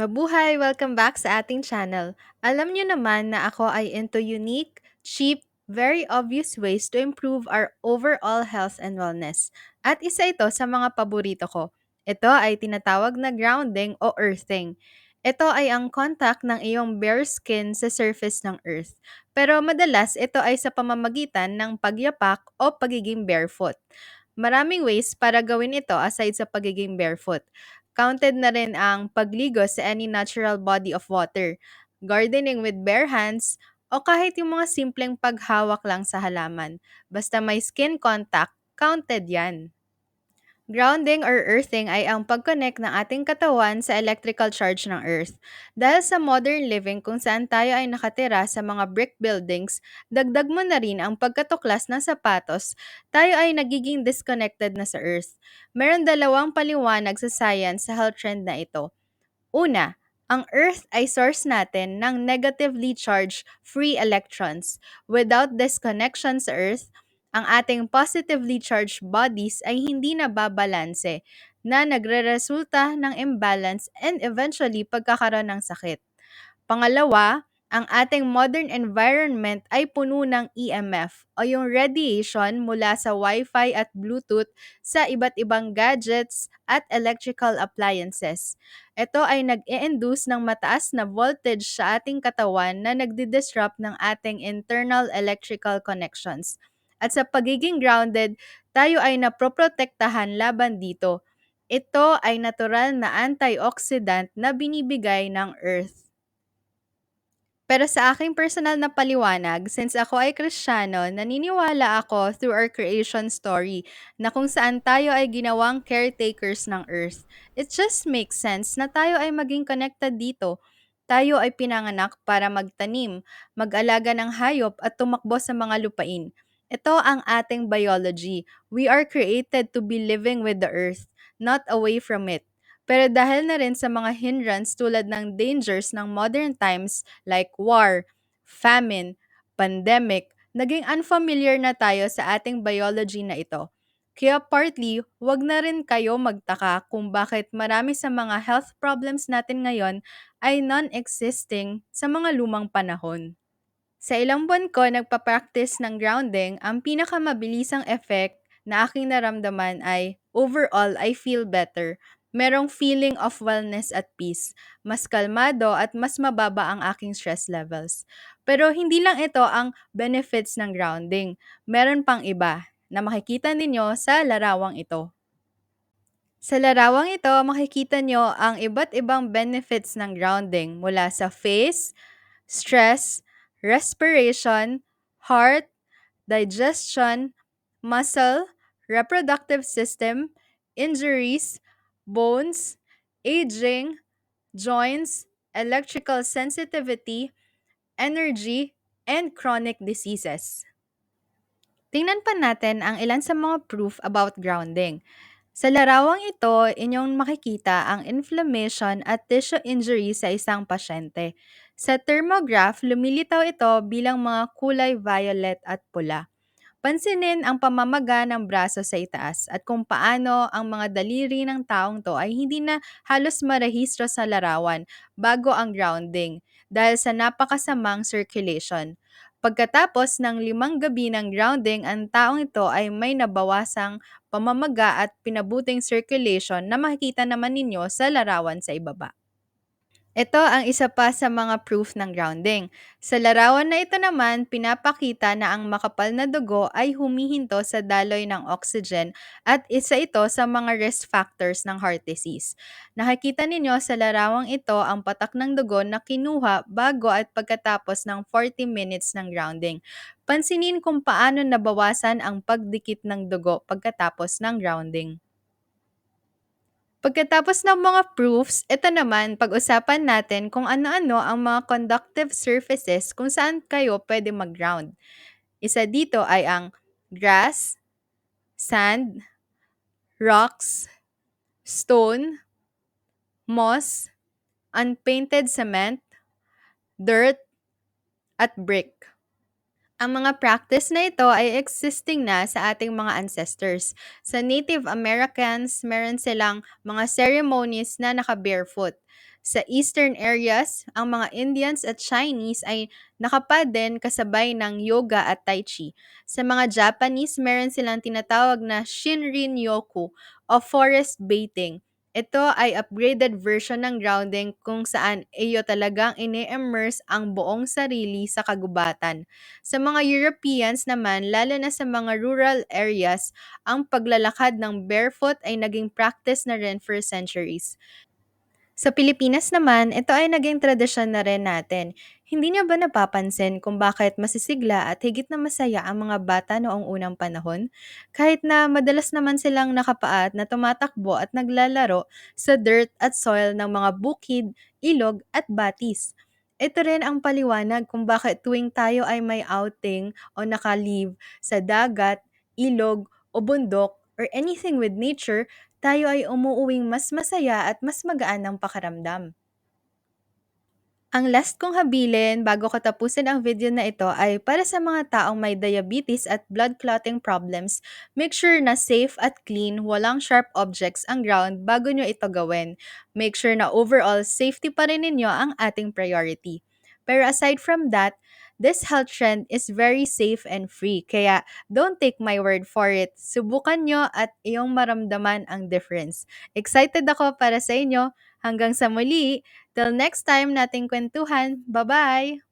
Mabuhay! Welcome back sa ating channel. Alam niyo naman na ako ay into unique, cheap, very obvious ways to improve our overall health and wellness. At isa ito sa mga paborito ko. Ito ay tinatawag na grounding o earthing. Ito ay ang contact ng iyong bare skin sa surface ng earth. Pero madalas ito ay sa pamamagitan ng pagyapak o pagiging barefoot. Maraming ways para gawin ito aside sa pagiging barefoot. Counted na rin ang pagligo sa any natural body of water, gardening with bare hands, o kahit yung mga simpleng paghawak lang sa halaman. Basta may skin contact, counted yan. Grounding or earthing ay ang pag-connect ng ating katawan sa electrical charge ng earth. Dahil sa modern living kung saan tayo ay nakatira sa mga brick buildings, dagdag mo na rin ang pagkatuklas ng sapatos, tayo ay nagiging disconnected na sa earth. Meron dalawang paliwanag sa science sa health trend na ito. Una, ang Earth ay source natin ng negatively charged free electrons. Without this connection sa Earth, ang ating positively charged bodies ay hindi nababalanse na nagre-resulta ng imbalance and eventually pagkakaroon ng sakit. Pangalawa, ang ating modern environment ay puno ng EMF o yung radiation mula sa Wi-Fi at Bluetooth sa iba't ibang gadgets at electrical appliances. Ito ay nag-i-induce ng mataas na voltage sa ating katawan na nagdi-disrupt ng ating internal electrical connections. At sa pagiging grounded, tayo ay naproprotektahan laban dito. Ito ay natural na antioxidant na binibigay ng Earth. Pero sa aking personal na paliwanag, since ako ay Kristiyano, naniniwala ako through our creation story na kung saan tayo ay ginawang caretakers ng earth. It just makes sense na tayo ay maging connected dito. Tayo ay pinanganak para magtanim, mag-alaga ng hayop at tumakbo sa mga lupain. Ito ang ating biology. We are created to be living with the earth, not away from it. Pero dahil na rin sa mga hindrance tulad ng dangers ng modern times like war, famine, pandemic, naging unfamiliar na tayo sa ating biology na ito. Kaya partly, wag na rin kayo magtaka kung bakit marami sa mga health problems natin ngayon ay non-existing sa mga lumang panahon. Sa ilang buwan ko nagpa-practice ng grounding, ang pinakamabilisang effect na aking naramdaman ay overall I feel better merong feeling of wellness at peace. Mas kalmado at mas mababa ang aking stress levels. Pero hindi lang ito ang benefits ng grounding. Meron pang iba na makikita ninyo sa larawang ito. Sa larawang ito, makikita nyo ang iba't ibang benefits ng grounding mula sa face, stress, respiration, heart, digestion, muscle, reproductive system, injuries, bones, aging, joints, electrical sensitivity, energy, and chronic diseases. Tingnan pa natin ang ilan sa mga proof about grounding. Sa larawang ito, inyong makikita ang inflammation at tissue injury sa isang pasyente. Sa thermograph, lumilitaw ito bilang mga kulay violet at pula. Pansinin ang pamamaga ng braso sa itaas at kung paano ang mga daliri ng taong to ay hindi na halos marehistro sa larawan bago ang grounding dahil sa napakasamang circulation. Pagkatapos ng limang gabi ng grounding, ang taong ito ay may nabawasang pamamaga at pinabuting circulation na makikita naman ninyo sa larawan sa ibaba. Ito ang isa pa sa mga proof ng grounding. Sa larawan na ito naman, pinapakita na ang makapal na dugo ay humihinto sa daloy ng oxygen at isa ito sa mga risk factors ng heart disease. Nakikita ninyo sa larawang ito ang patak ng dugo na kinuha bago at pagkatapos ng 40 minutes ng grounding. Pansinin kung paano nabawasan ang pagdikit ng dugo pagkatapos ng grounding. Pagkatapos ng mga proofs, ito naman pag-usapan natin kung ano-ano ang mga conductive surfaces kung saan kayo pwede mag-ground. Isa dito ay ang grass, sand, rocks, stone, moss, unpainted cement, dirt, at brick. Ang mga practice na ito ay existing na sa ating mga ancestors. Sa Native Americans, meron silang mga ceremonies na naka-barefoot. Sa eastern areas, ang mga Indians at Chinese ay nakapad din kasabay ng yoga at tai chi. Sa mga Japanese, meron silang tinatawag na Shinrin Yoku o forest bathing. Ito ay upgraded version ng grounding kung saan iyo talagang ine-immerse ang buong sarili sa kagubatan. Sa mga Europeans naman, lalo na sa mga rural areas, ang paglalakad ng barefoot ay naging practice na rin for centuries. Sa Pilipinas naman, ito ay naging tradisyon na rin natin. Hindi niyo ba napapansin kung bakit masisigla at higit na masaya ang mga bata noong unang panahon? Kahit na madalas naman silang nakapaat na tumatakbo at naglalaro sa dirt at soil ng mga bukid, ilog at batis. Ito rin ang paliwanag kung bakit tuwing tayo ay may outing o naka-leave sa dagat, ilog o bundok or anything with nature, tayo ay umuuwing mas masaya at mas magaan ang pakiramdam. Ang last kong habilin bago ko tapusin ang video na ito ay para sa mga taong may diabetes at blood clotting problems, make sure na safe at clean, walang sharp objects ang ground bago nyo ito gawin. Make sure na overall safety pa rin ninyo ang ating priority. Pero aside from that, this health trend is very safe and free. Kaya don't take my word for it. Subukan nyo at iyong maramdaman ang difference. Excited ako para sa inyo. Hanggang sa muli! Till next time nating kwentuhan. Bye-bye!